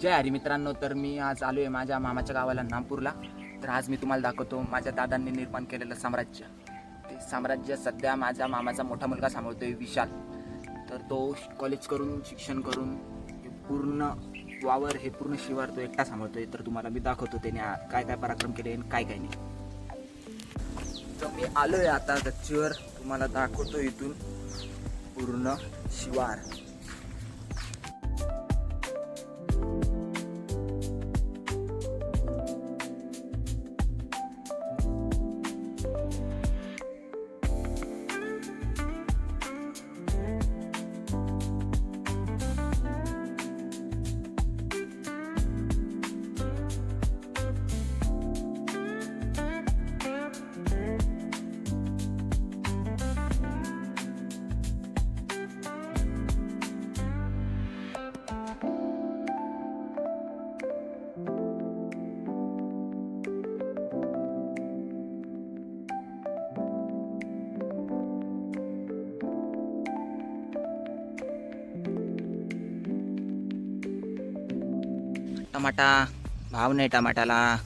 जय हरी मित्रांनो तर मी आज आलो आहे माझ्या मामाच्या गावाला नामपूरला. तर आज मी तुम्हाला दाखवतो माझ्या दादांनी निर्माण केलेलं साम्राज्य. ते साम्राज्य सध्या माझ्या मामाचा मोठा मुलगा सांभाळतोय विशाल. तर तो कॉलेज करून शिक्षण करून पूर्ण वावर हे पूर्ण शिवार तो एकटा सांभाळतोय. तर तुम्हाला मी दाखवतो त्याने काय काय पराक्रम केले आणि काय काय नाही. तर मी आलो आहे आता गच्चीवर. तुम्हाला दाखवतो इथून पूर्ण शिवार. टमाटा भाव नाही टमाट्याला.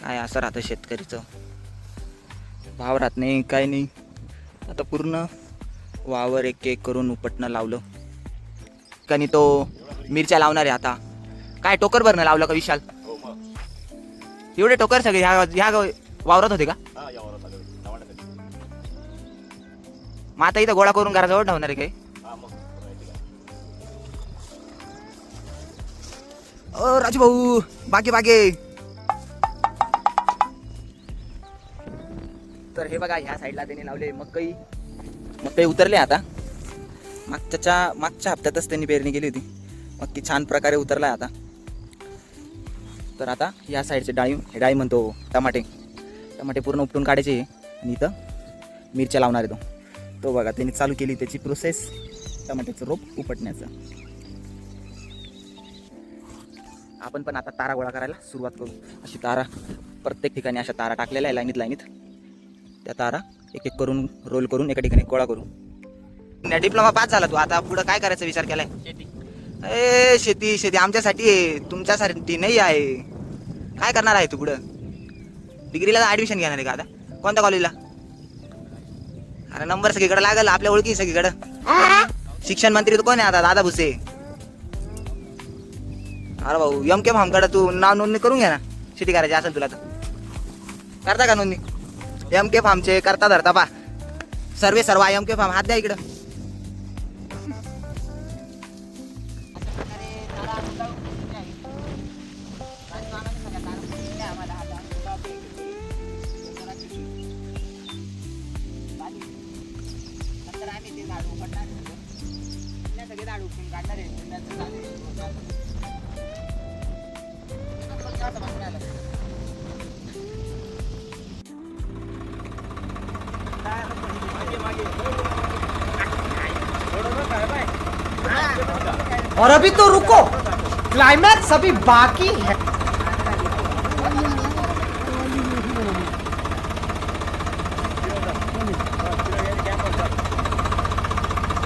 काय असं राहतं शेतकरीचं. भाव राहत नाही काय नाही. आता पूर्ण वावर एक एक करून उपटणं लावलं. कणी तो मिरच्या लावणार आहे आता. काय टोकर भरणं लावलं का विशाल? एवढे टोकर सगळे ह्या ह्या गाव- वावरात होते का? मग आता इथं गोळा करून घराजवळ ठेवणार आहे काही राजू भाऊ बागे बागे तर हे बघा ह्या साईडला त्यांनी लावले मकई. मकई उतरले आता. मागच्याच्या मागच्या हप्त्यातच त्यांनी पेरणी केली होती. मक्की छान प्रकारे उतरलाय आता. तर आता या साईडचे डाळी हे डाळी म्हणतो टमाटे. टमाटे पूर्ण उपटून काढायचे. आणि इथं मिरच्या लावणार आहे तो. तो बघा त्यांनी चालू केली त्याची प्रोसेस टमाट्याचं रोप उपटण्याचं. आपण पण आता तारा गोळा करायला सुरुवात करू. अशी तारा प्रत्येक ठिकाणी अशा तारा टाकलेल्या आहे लाईनीत लाईनीत. त्या तारा एक एक करून रोल करून एका ठिकाणी गोळा करू. डिप्लोमा पास झाला तू. आता पुढं काय करायचा विचार केलाय? ए शेती शेती. आमच्यासाठी आहे. तुमच्यासाठी नाही आहे. काय करणार आहे तू पुढं? डिग्रीला ऍडमिशन घेणार आहे का आता? कोणत्या कॉलेजला अरे नंबर सगळीकडे लागल. आपल्या ओळखी सगळीकडं. शिक्षण मंत्री तर कोण आहे आता? दादा भुसे. अरे भाऊ यम के भामकडे तू नाव नोंदणी करून घ्या ना. शेती करायची असेल तुला तर. करता का नोंदणी? एम के फार्मचे करता धरता पा. सर्वे सर्व एम के फार्म हात द्या इकडं. और अभी तो रुको। क्लाइमैक्स अभी बाकी है।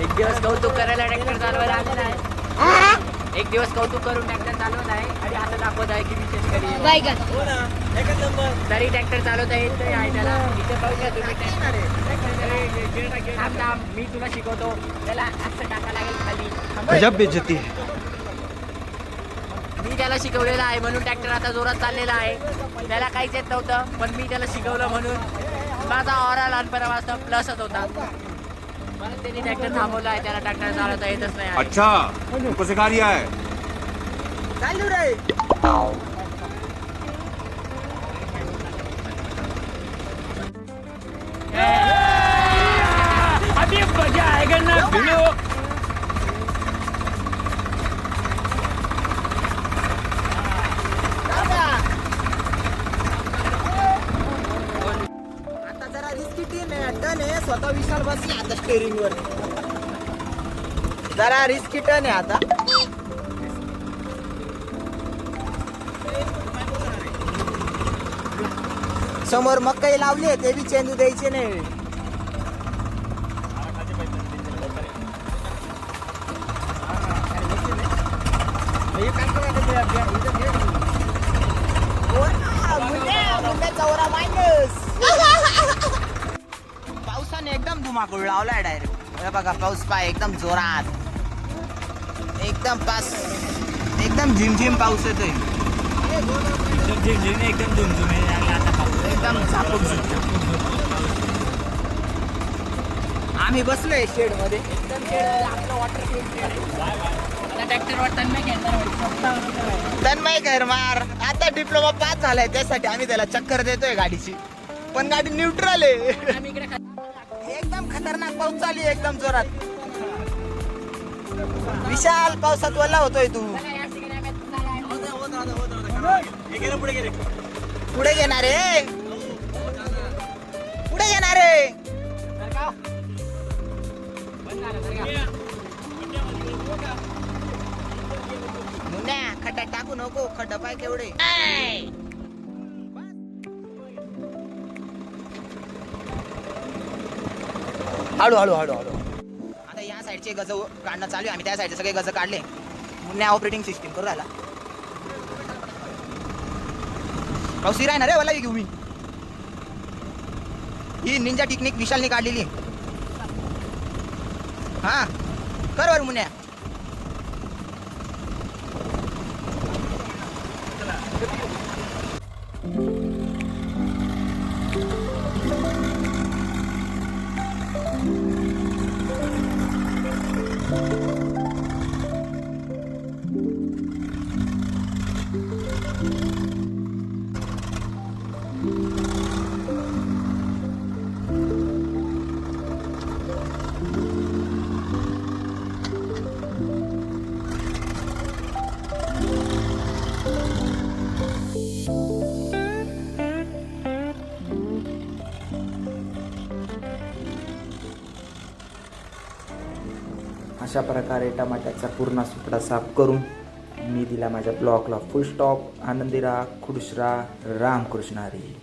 एक दिवस कौतुक करायला ट्रॅक्टर चालवायला आलेला आहे एक दिवस कौतुक करून ट्रॅक्टर चालवत आहे आणि असं दाखवत आहे की मी शेतकरी आहे. तरी ट्रॅक्टर चालवता येत नाही आहे त्याला. इथे पाहू द्या तुम्ही. थांब थांब. मी तुला शिकवतो. त्याला असं टाका लागेल खाली. गजब है मी त्याला शिकवलेलं आहे म्हणून ट्रॅक्टर आता जोरात चाललेला आहे. त्याला काहीच येत नव्हतं पण मी त्याला शिकवलं म्हणून. माझा ऑरा लहानपणापासून प्लसच होता. त्यांनी ट्रॅक्टर थांबवला आहे त्याला ट्रॅक्टर चालवता येतच नाही आहे. अच्छा तुमको सिखा रिया है चालू रे. अभी मजा आएगा ना. भिड़ो टन आहे स्वतः विशाल बसले आता स्टेरिंग वर. जरा रिस्की टन आहे आता. समोर मकई लावली आहे ते बी चेंदू द्यायचे नाही. हो चौरा मायनस. एकदम धुमाकूळ लावलाय डायरेक्ट बघा पाऊस पाय एकदम जोरात. एकदम पास एकदम झिमझिम पाऊस येतोय. एकदम झापूक झुपतो. आम्ही बसलोय शेडमध्ये ट्रॅक्टरवर तन्मय घेणार तन्मय मार आता डिप्लोमा पास झालाय त्यासाठी आम्ही त्याला चक्कर देतोय गाडीची. पण गाडी न्यूट्रल आहे. एकदम खतरनाक पाऊस चालू आहे एकदम जोरात. विशाल पावसात वल्ला होतोय तू. पुढे घेणार रे पुढे घेणार रे मुन्या टाकू नको खड्डा पाय केवढे. हळू हळू हळू हळू. आता या साईडचे गज काढणं चालू आहे. आम्ही त्या साईडचे सगळे गज काढले. मुन्या ऑपरेटिंग सिस्टीम करू राहिला. पावसी आहे ना रे मला घेऊ मी ही निंजा टेक्निक विशालने काढलेली हा कर बर मुन्या. अशा प्रकारे टमाट्याचा पूर्ण सुपडा साफ करून मी दिला माझ्या ब्लॉकला फुल स्टॉप आनंदी राहा खुश राहा रामकृष्ण हरी.